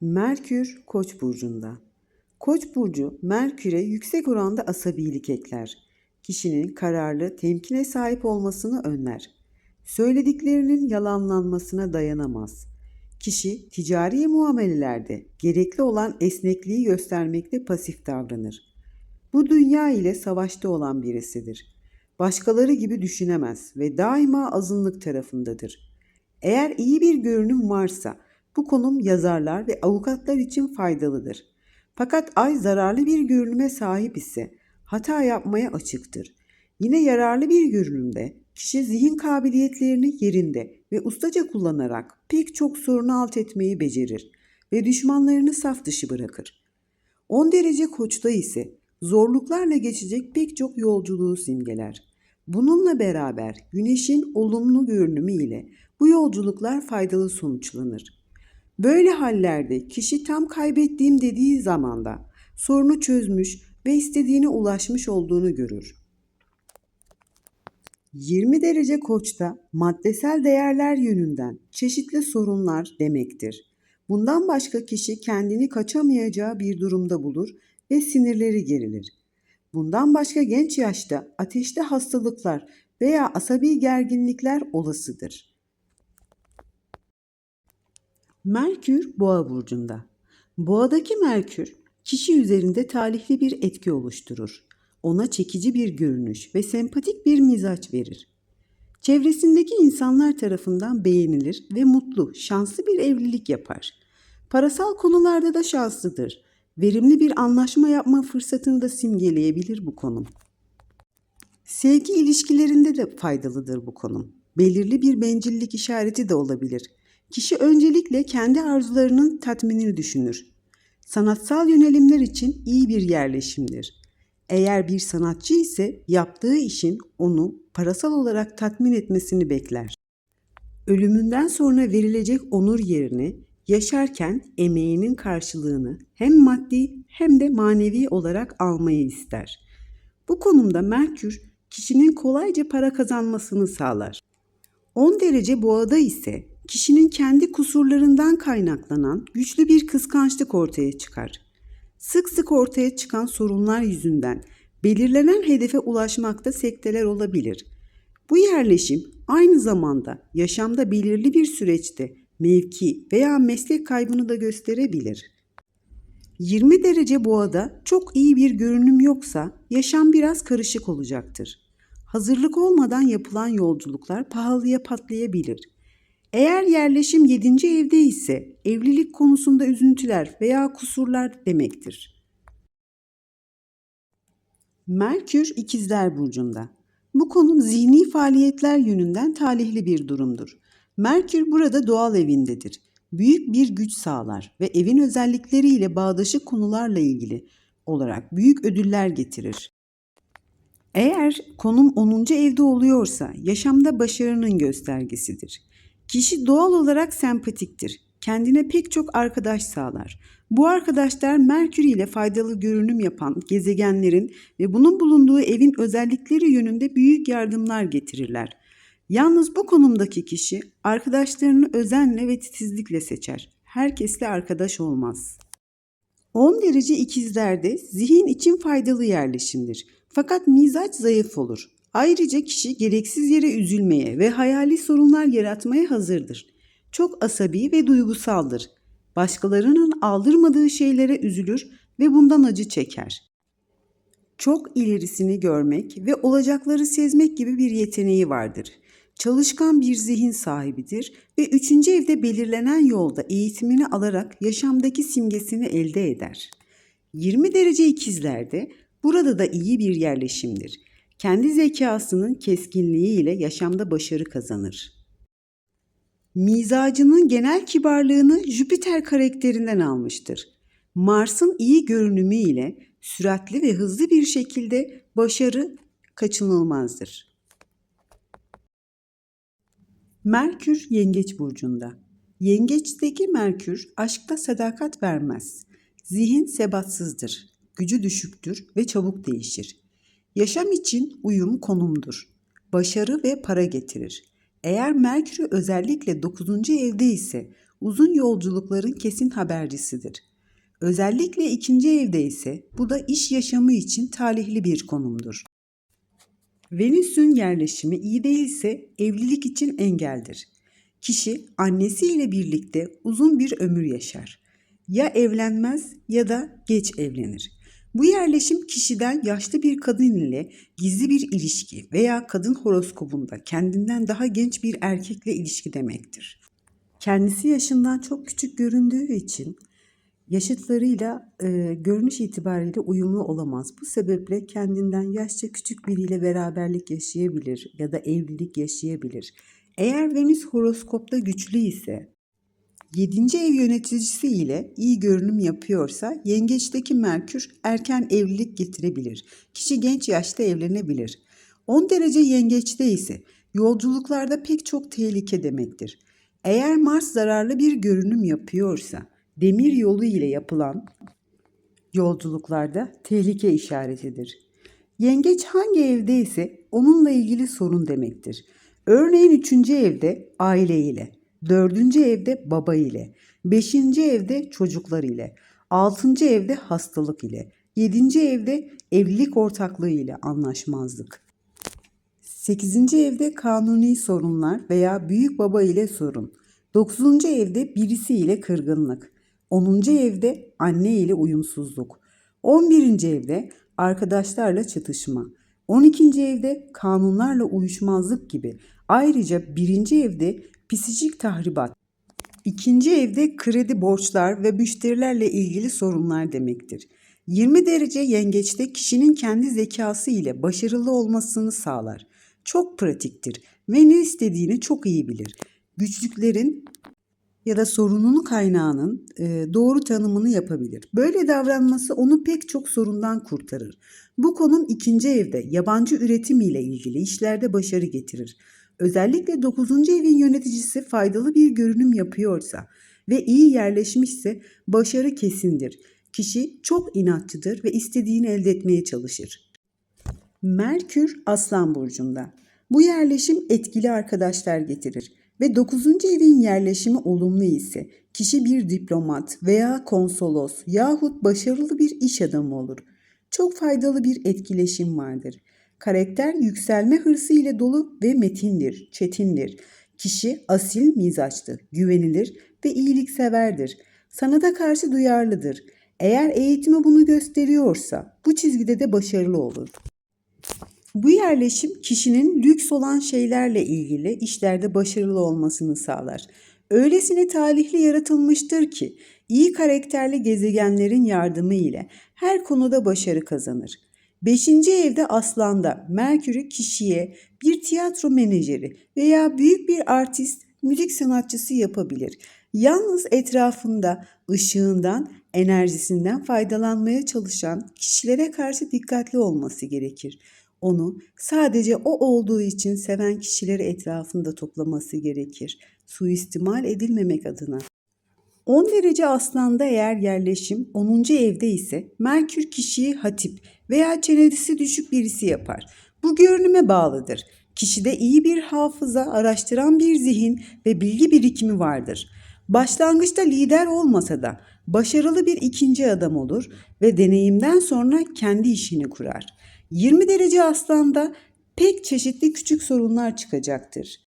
Merkür Koç burcunda. Koç burcu Merkür'e yüksek oranda asabilik ekler. Kişinin kararlı, temkine sahip olmasını önler. Söylediklerinin yalanlanmasına dayanamaz. Kişi ticari muamelelerde gerekli olan esnekliği göstermekte pasif davranır. Bu dünya ile savaşta olan birisidir. Başkaları gibi düşünemez ve daima azınlık tarafındadır. Eğer iyi bir görünüm varsa bu konum yazarlar ve avukatlar için faydalıdır. Fakat ay zararlı bir görünüme sahip ise hata yapmaya açıktır. Yine yararlı bir görünümde kişi zihin kabiliyetlerini yerinde ve ustaca kullanarak pek çok sorunu alt etmeyi becerir ve düşmanlarını saf dışı bırakır. 10 derece koçta ise zorluklarla geçecek pek çok yolculuğu simgeler. Bununla beraber güneşin olumlu görünümü ile bu yolculuklar faydalı sonuçlanır. Böyle hallerde kişi tam kaybettiğim dediği zamanda sorunu çözmüş ve istediğine ulaşmış olduğunu görür. 20 derece koçta maddesel değerler yönünden çeşitli sorunlar demektir. Bundan başka kişi kendini kaçamayacağı bir durumda bulur ve sinirleri gerilir. Bundan başka genç yaşta ateşli hastalıklar veya asabi gerginlikler olasıdır. Merkür Boğa burcunda. Boğadaki Merkür kişi üzerinde talihli bir etki oluşturur. Ona çekici bir görünüş ve sempatik bir mizaç verir. Çevresindeki insanlar tarafından beğenilir ve mutlu, şanslı bir evlilik yapar. Parasal konularda da şanslıdır. Verimli bir anlaşma yapma fırsatını da simgeleyebilir bu konum. Sevgi ilişkilerinde de faydalıdır bu konum. Belirli bir bencillik işareti de olabilir. Kişi öncelikle kendi arzularının tatminini düşünür. Sanatsal yönelimler için iyi bir yerleşimdir. Eğer bir sanatçı ise yaptığı işin onu parasal olarak tatmin etmesini bekler. Ölümünden sonra verilecek onur yerine yaşarken emeğinin karşılığını hem maddi hem de manevi olarak almayı ister. Bu konumda Merkür kişinin kolayca para kazanmasını sağlar. 10 derece boğada ise kişinin kendi kusurlarından kaynaklanan güçlü bir kıskançlık ortaya çıkar. Sık sık ortaya çıkan sorunlar yüzünden belirlenen hedefe ulaşmakta sekteler olabilir. Bu yerleşim aynı zamanda yaşamda belirli bir süreçte mevki veya meslek kaybını da gösterebilir. 20 derece boğada çok iyi bir görünüm yoksa yaşam biraz karışık olacaktır. Hazırlık olmadan yapılan yolculuklar pahalıya patlayabilir. Eğer yerleşim 7. evde ise evlilik konusunda üzüntüler veya kusurlar demektir. Merkür İkizler burcunda. Bu konum zihni faaliyetler yönünden talihli bir durumdur. Merkür burada doğal evindedir. Büyük bir güç sağlar ve evin özellikleriyle bağdaşık konularla ilgili olarak büyük ödüller getirir. Eğer konum 10. evde oluyorsa yaşamda başarının göstergesidir. Kişi doğal olarak sempatiktir. Kendine pek çok arkadaş sağlar. Bu arkadaşlar Merkür ile faydalı görünüm yapan gezegenlerin ve bunun bulunduğu evin özellikleri yönünde büyük yardımlar getirirler. Yalnız bu konumdaki kişi arkadaşlarını özenle ve titizlikle seçer. Herkesle arkadaş olmaz. 10 derece ikizlerde zihin için faydalı yerleşimdir. Fakat mizaç zayıf olur. Ayrıca kişi gereksiz yere üzülmeye ve hayali sorunlar yaratmaya hazırdır. Çok asabi ve duygusaldır. Başkalarının aldırmadığı şeylere üzülür ve bundan acı çeker. Çok ilerisini görmek ve olacakları sezmek gibi bir yeteneği vardır. Çalışkan bir zihin sahibidir ve üçüncü evde belirlenen yolda eğitimini alarak yaşamdaki simgesini elde eder. 20 derece ikizlerde burada da iyi bir yerleşimdir. Kendi zekasının keskinliği ile yaşamda başarı kazanır. Mizacının genel kibarlığını Jüpiter karakterinden almıştır. Mars'ın iyi görünümü ile süratli ve hızlı bir şekilde başarı kaçınılmazdır. Merkür Yengeç burcunda. Yengeçteki Merkür aşkta sadakat vermez. Zihin sebatsızdır, gücü düşüktür ve çabuk değişir. Yaşam için uyum konumdur. Başarı ve para getirir. Eğer Merkür özellikle 9. evde ise uzun yolculukların kesin habercisidir. Özellikle ikinci evde ise bu da iş yaşamı için talihli bir konumdur. Venüs'ün yerleşimi iyi değilse evlilik için engeldir. Kişi annesiyle birlikte uzun bir ömür yaşar. Ya evlenmez ya da geç evlenir. Bu yerleşim kişiden yaşlı bir kadın ile gizli bir ilişki veya kadın horoskobunda kendinden daha genç bir erkekle ilişki demektir. Kendisi yaşından çok küçük göründüğü için yaşıtlarıyla e, görünüş itibariyle uyumlu olamaz. Bu sebeple kendinden yaşça küçük biriyle beraberlik yaşayabilir ya da evlilik yaşayabilir. Eğer Venüs horoskopta güçlü ise 7. ev yöneticisi ile iyi görünüm yapıyorsa yengeçteki Merkür erken evlilik getirebilir. Kişi genç yaşta evlenebilir. 10 derece yengeçte ise yolculuklarda pek çok tehlike demektir. Eğer Mars zararlı bir görünüm yapıyorsa demir yolu ile yapılan yolculuklarda tehlike işaretidir. Yengeç hangi evde ise onunla ilgili sorun demektir. Örneğin 3. evde aile ile, 4. evde baba ile, 5. evde çocuklar ile, 6. evde hastalık ile, 7. evde evlilik ortaklığı ile anlaşmazlık. 8. evde kanuni sorunlar veya büyük baba ile sorun. 9. evde birisi ile kırgınlık. 10. evde anne ile uyumsuzluk. 11. evde arkadaşlarla çatışma. 12. evde kanunlarla uyuşmazlık gibi. Ayrıca 1. evde psikik tahribat. 2. evde kredi borçlar ve müşterilerle ilgili sorunlar demektir. 20 derece yengeçte kişinin kendi zekası ile başarılı olmasını sağlar. Çok pratiktir ve ne istediğini çok iyi bilir. Güçlüklerin ya da sorunun kaynağının e, doğru tanımını yapabilir. Böyle davranması onu pek çok sorundan kurtarır. Bu konum ikinci evde yabancı üretim ile ilgili işlerde başarı getirir. Özellikle 9. evin yöneticisi faydalı bir görünüm yapıyorsa ve iyi yerleşmişse başarı kesindir. Kişi çok inatçıdır ve istediğini elde etmeye çalışır. Merkür Aslan burcunda. Bu yerleşim etkili arkadaşlar getirir ve 9. evin yerleşimi olumlu ise kişi bir diplomat veya konsolos yahut başarılı bir iş adamı olur. Çok faydalı bir etkileşim vardır. Karakter yükselme hırsı ile dolu ve metindir, çetindir. Kişi asil mizaçtır, güvenilir ve iyilikseverdir. Sanata karşı duyarlıdır. Eğer eğitimi bunu gösteriyorsa bu çizgide de başarılı olur. Bu yerleşim kişinin lüks olan şeylerle ilgili işlerde başarılı olmasını sağlar. Öylesine talihli yaratılmıştır ki iyi karakterli gezegenlerin yardımı ile her konuda başarı kazanır. Beşinci evde aslanda Merkür'ü kişiye bir tiyatro menajeri veya büyük bir artist, müzik sanatçısı yapabilir. Yalnız etrafında ışığından, enerjisinden faydalanmaya çalışan kişilere karşı dikkatli olması gerekir. Onu sadece o olduğu için seven kişileri etrafında toplaması gerekir. Suistimal edilmemek adına. 10 derece aslanda eğer yerleşim 10. evde ise Merkür kişiyi hatip veya çenesi düşük birisi yapar. Bu görünüme bağlıdır. Kişide iyi bir hafıza, araştıran bir zihin ve bilgi birikimi vardır. Başlangıçta lider olmasa da başarılı bir ikinci adam olur ve deneyimden sonra kendi işini kurar. 20 derece aslanda pek çeşitli küçük sorunlar çıkacaktır.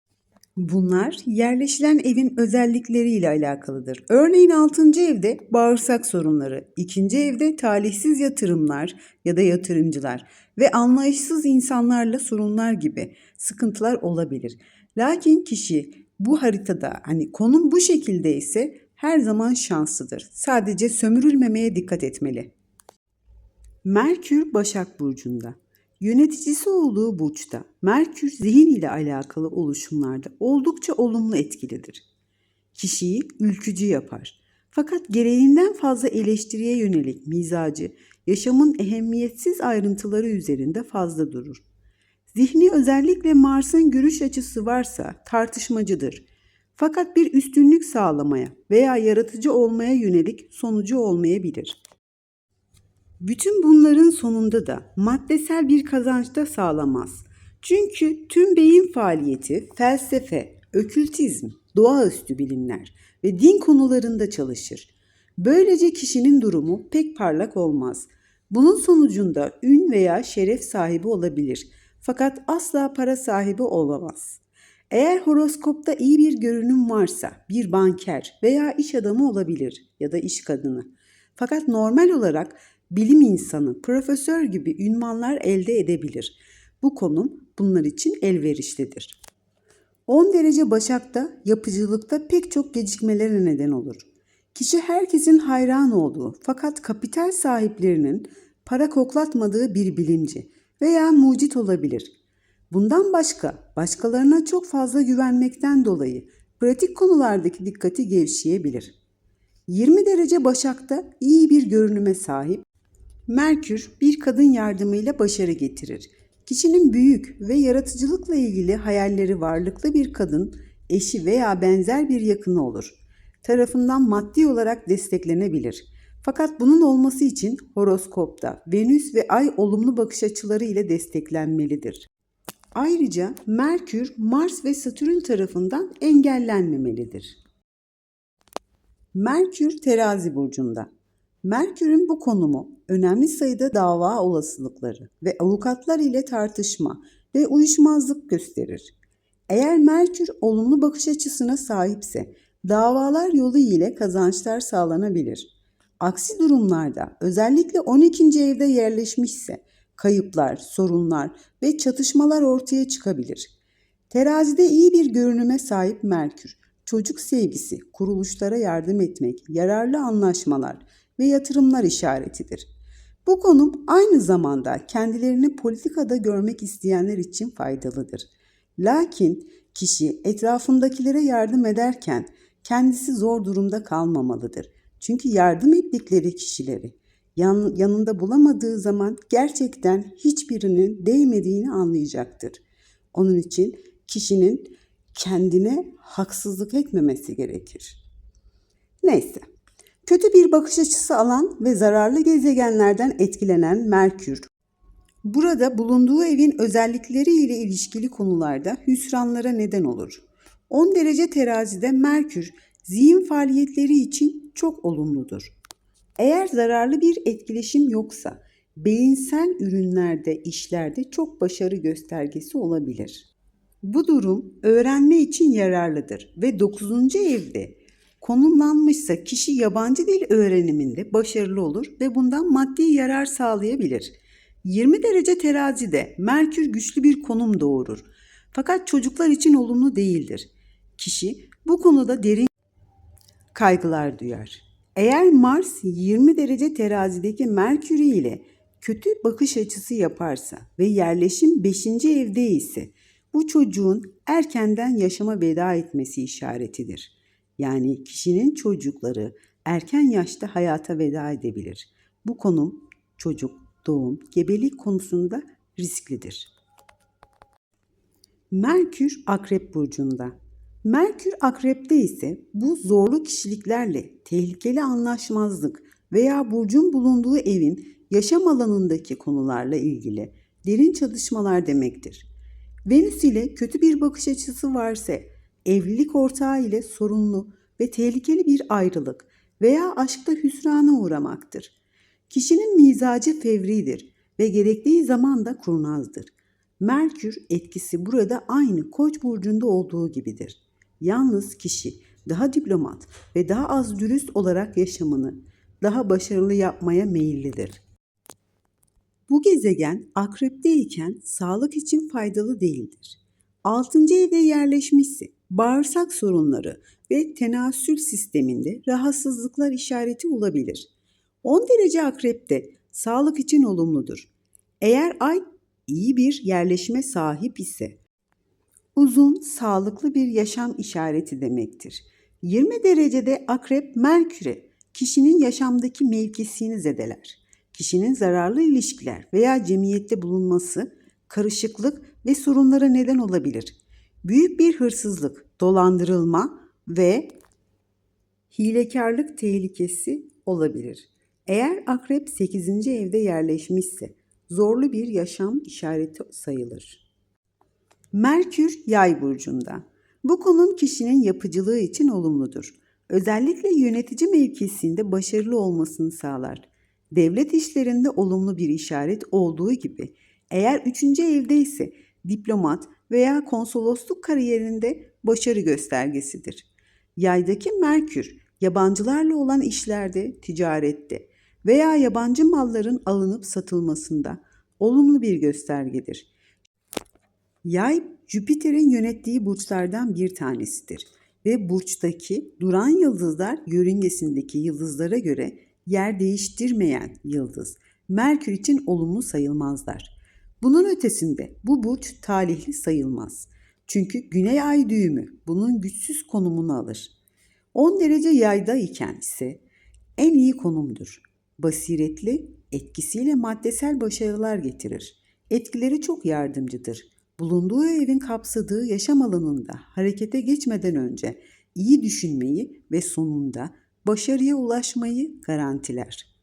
Bunlar yerleşilen evin özellikleriyle alakalıdır. Örneğin 6. evde bağırsak sorunları, 2. evde talihsiz yatırımlar ya da yatırımcılar ve anlayışsız insanlarla sorunlar gibi sıkıntılar olabilir. Lakin kişi bu haritada hani konum bu şekilde ise her zaman şanslıdır. Sadece sömürülmemeye dikkat etmeli. Merkür Başak Burcu'nda. Yöneticisi olduğu burçta Merkür zihin ile alakalı oluşumlarda oldukça olumlu etkilidir. Kişiyi ülkücü yapar. Fakat gereğinden fazla eleştiriye yönelik mizacı yaşamın ehemmiyetsiz ayrıntıları üzerinde fazla durur. Zihni özellikle Mars'ın görüş açısı varsa tartışmacıdır. Fakat bir üstünlük sağlamaya veya yaratıcı olmaya yönelik sonucu olmayabilir. Bütün bunların sonunda da maddesel bir kazanç da sağlamaz. Çünkü tüm beyin faaliyeti felsefe, okültizm, doğaüstü bilimler ve din konularında çalışır. Böylece kişinin durumu pek parlak olmaz. Bunun sonucunda ün veya şeref sahibi olabilir fakat asla para sahibi olamaz. Eğer horoskopta iyi bir görünüm varsa bir banker veya iş adamı olabilir ya da iş kadını. Fakat normal olarak bilim insanı, profesör gibi ünvanlar elde edebilir. Bu konum bunlar için elverişlidir. 10 derece Başak'ta yapıcılıkta pek çok gecikmelere neden olur. Kişi herkesin hayran olduğu fakat kapital sahiplerinin para koklatmadığı bir bilimci veya mucit olabilir. Bundan başka başkalarına çok fazla güvenmekten dolayı pratik konulardaki dikkati gevşeyebilir. 20 derece Başak'ta iyi bir görünüme sahip Merkür bir kadın yardımıyla başarı getirir. Kişinin büyük ve yaratıcılıkla ilgili hayalleri varlıklı bir kadın, eşi veya benzer bir yakını olur. Tarafından maddi olarak desteklenebilir. Fakat bunun olması için horoskopta Venüs ve Ay olumlu bakış açıları ile desteklenmelidir. Ayrıca Merkür, Mars ve Satürn tarafından engellenmemelidir. Merkür terazi burcunda. Merkür'ün bu konumu önemli sayıda dava olasılıkları ve avukatlar ile tartışma ve uyuşmazlık gösterir. Eğer Merkür olumlu bakış açısına sahipse davalar yolu ile kazançlar sağlanabilir. Aksi durumlarda özellikle 12. evde yerleşmişse kayıplar, sorunlar ve çatışmalar ortaya çıkabilir. Terazide iyi bir görünüme sahip Merkür, çocuk sevgisi, kuruluşlara yardım etmek, yararlı anlaşmalar ve yatırımlar işaretidir. Bu konum aynı zamanda kendilerini politikada görmek isteyenler için faydalıdır. Lakin kişi etrafındakilere yardım ederken kendisi zor durumda kalmamalıdır. Çünkü yardım ettikleri kişileri yan, yanında bulamadığı zaman gerçekten hiçbirinin değmediğini anlayacaktır. Onun için kişinin kendine haksızlık etmemesi gerekir. Neyse. Kötü bir bakış açısı alan ve zararlı gezegenlerden etkilenen Merkür, burada bulunduğu evin özellikleri ile ilişkili konularda hüsranlara neden olur. 10 derece terazide Merkür, zihin faaliyetleri için çok olumludur. Eğer zararlı bir etkileşim yoksa, beyinsel ürünlerde, işlerde çok başarı göstergesi olabilir. Bu durum öğrenme için yararlıdır ve 9. evde konumlanmışsa kişi yabancı dil öğreniminde başarılı olur ve bundan maddi yarar sağlayabilir. 20 derece terazide Merkür güçlü bir konum doğurur. Fakat çocuklar için olumlu değildir. Kişi bu konuda derin kaygılar duyar. Eğer Mars 20 derece terazideki Merkür ile kötü bakış açısı yaparsa ve yerleşim 5. evde ise bu çocuğun erkenden yaşama veda etmesi işaretidir. Yani kişinin çocukları erken yaşta hayata veda edebilir. Bu konum çocuk, doğum, gebelik konusunda risklidir. Merkür Akrep burcunda. Merkür Akrep'te ise bu zorlu kişiliklerle tehlikeli anlaşmazlık veya burcun bulunduğu evin yaşam alanındaki konularla ilgili derin çalışmalar demektir. Venüs ile kötü bir bakış açısı varsa evlilik ortağı ile sorunlu ve tehlikeli bir ayrılık veya aşkta hüsrana uğramaktır. Kişinin mizacı fevridir ve gerektiği zaman da kurnazdır. Merkür etkisi burada aynı Koç burcunda olduğu gibidir. Yalnız kişi daha diplomat ve daha az dürüst olarak yaşamını daha başarılı yapmaya meyillidir. Bu gezegen akrepteyken sağlık için faydalı değildir. 6. evde yerleşmişse bağırsak sorunları ve tenasül sisteminde rahatsızlıklar işareti olabilir. 10 derece akrepte sağlık için olumludur. Eğer ay iyi bir yerleşime sahip ise uzun, sağlıklı bir yaşam işareti demektir. 20 derecede akrep Merkür'e kişinin yaşamdaki mevkisini zedeler. Kişinin zararlı ilişkiler veya cemiyette bulunması, karışıklık ve sorunlara neden olabilir. Büyük bir hırsızlık, dolandırılma ve hilekarlık tehlikesi olabilir. Eğer akrep 8. evde yerleşmişse zorlu bir yaşam işareti sayılır. Merkür yay burcunda. Bu konum kişinin yapıcılığı için olumludur. Özellikle yönetici mevkisinde başarılı olmasını sağlar. Devlet işlerinde olumlu bir işaret olduğu gibi eğer üçüncü evde ise diplomat veya konsolosluk kariyerinde başarı göstergesidir. Yaydaki Merkür yabancılarla olan işlerde, ticarette veya yabancı malların alınıp satılmasında olumlu bir göstergedir. Yay Jüpiter'in yönettiği burçlardan bir tanesidir ve burçtaki duran yıldızlar yörüngesindeki yıldızlara göre yer değiştirmeyen yıldız. Merkür için olumlu sayılmazlar. Bunun ötesinde bu burç talihli sayılmaz. Çünkü güney ay düğümü bunun güçsüz konumunu alır. 10 derece yayda iken ise en iyi konumdur. Basiretli, etkisiyle maddesel başarılar getirir. Etkileri çok yardımcıdır. Bulunduğu evin kapsadığı yaşam alanında harekete geçmeden önce iyi düşünmeyi ve sonunda başarıya ulaşmayı garantiler.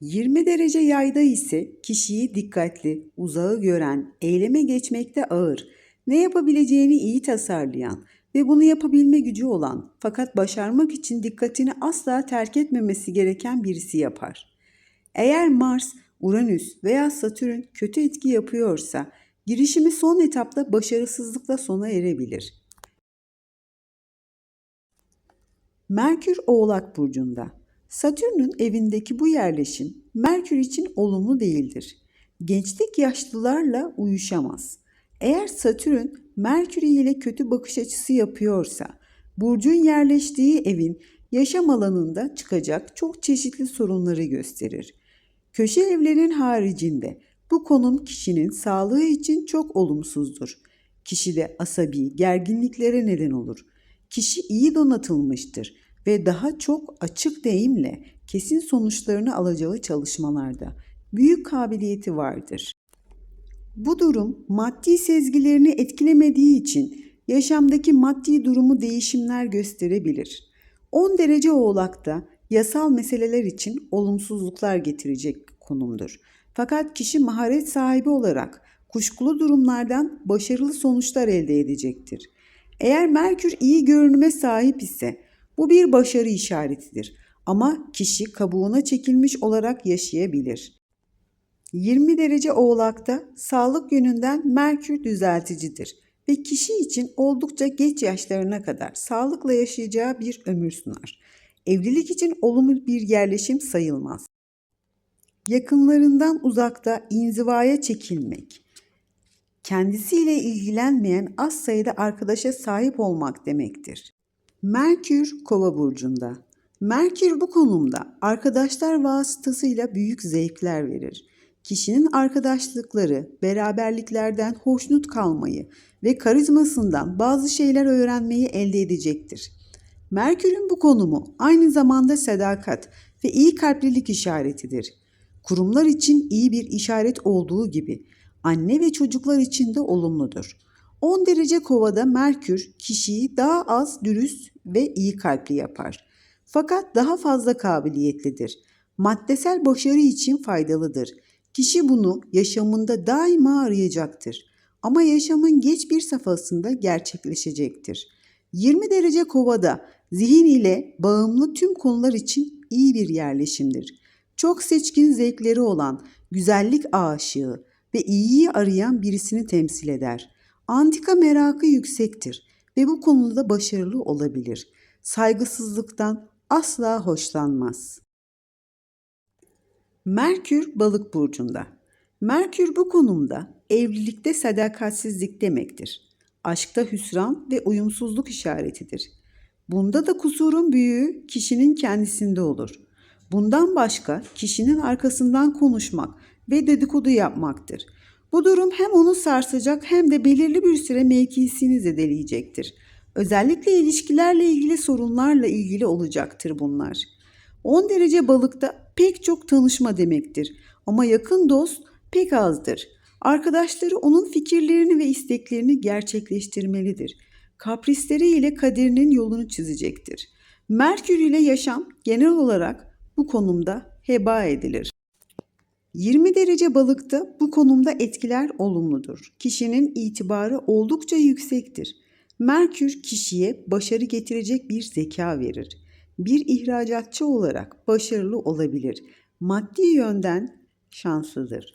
20 derece yayda ise kişiyi dikkatli, uzağı gören, eyleme geçmekte ağır, ne yapabileceğini iyi tasarlayan ve bunu yapabilme gücü olan fakat başarmak için dikkatini asla terk etmemesi gereken birisi yapar. Eğer Mars, Uranüs veya Satürn kötü etki yapıyorsa girişimi son etapta başarısızlıkla sona erebilir. Merkür Oğlak burcunda. Satürn'ün evindeki bu yerleşim Merkür için olumlu değildir. Gençlik yaşlılarla uyuşamaz. Eğer Satürn Merkür ile kötü bakış açısı yapıyorsa, burcun yerleştiği evin yaşam alanında çıkacak çok çeşitli sorunları gösterir. Köşe evlerin haricinde bu konum kişinin sağlığı için çok olumsuzdur. Kişide asabi, gerginliklere neden olur. Kişi iyi donatılmıştır ve daha çok açık deyimle kesin sonuçlarını alacağı çalışmalarda büyük kabiliyeti vardır. Bu durum maddi sezgilerini etkilemediği için yaşamdaki maddi durumu değişimler gösterebilir. 10 derece oğlakta yasal meseleler için olumsuzluklar getirecek konumdur. Fakat kişi maharet sahibi olarak kuşkulu durumlardan başarılı sonuçlar elde edecektir. Eğer Merkür iyi görünüme sahip ise bu bir başarı işaretidir ama kişi kabuğuna çekilmiş olarak yaşayabilir. 20 derece oğlakta sağlık yönünden Merkür düzelticidir ve kişi için oldukça geç yaşlarına kadar sağlıkla yaşayacağı bir ömür sunar. Evlilik için olumlu bir yerleşim sayılmaz. Yakınlarından uzakta inzivaya çekilmek, kendisiyle ilgilenmeyen az sayıda arkadaşa sahip olmak demektir. Merkür Kova burcunda. Merkür bu konumda arkadaşlar vasıtasıyla büyük zevkler verir. Kişinin arkadaşlıkları, beraberliklerden hoşnut kalmayı ve karizmasından bazı şeyler öğrenmeyi elde edecektir. Merkür'ün bu konumu aynı zamanda sadakat ve iyi kalplilik işaretidir. Kurumlar için iyi bir işaret olduğu gibi anne ve çocuklar için de olumludur. 10 derece kovada Merkür kişiyi daha az dürüst ve iyi kalpli yapar. Fakat daha fazla kabiliyetlidir. Maddesel başarı için faydalıdır. Kişi bunu yaşamında daima arayacaktır. Ama yaşamın geç bir safhasında gerçekleşecektir. 20 derece kovada zihin ile bağımlı tüm konular için iyi bir yerleşimdir. Çok seçkin zevkleri olan, güzellik aşığı ve iyiyi arayan birisini temsil eder. Antika merakı yüksektir ve bu konuda başarılı olabilir. Saygısızlıktan asla hoşlanmaz. Merkür balık burcunda. Merkür bu konumda evlilikte sadakatsizlik demektir. Aşkta hüsran ve uyumsuzluk işaretidir. Bunda da kusurun büyüğü kişinin kendisinde olur. Bundan başka kişinin arkasından konuşmak ve dedikodu yapmaktır. Bu durum hem onu sarsacak hem de belirli bir süre mevkisini zedeleyecektir. Özellikle ilişkilerle ilgili sorunlarla ilgili olacaktır bunlar. 10 derece balıkta pek çok tanışma demektir ama yakın dost pek azdır. Arkadaşları onun fikirlerini ve isteklerini gerçekleştirmelidir. Kaprisleri ile kaderinin yolunu çizecektir. Merkür ile yaşam genel olarak bu konumda heba edilir. 20 derece balıkta bu konumda etkiler olumludur. Kişinin itibarı oldukça yüksektir. Merkür kişiye başarı getirecek bir zeka verir. Bir ihracatçı olarak başarılı olabilir. Maddi yönden şanslıdır.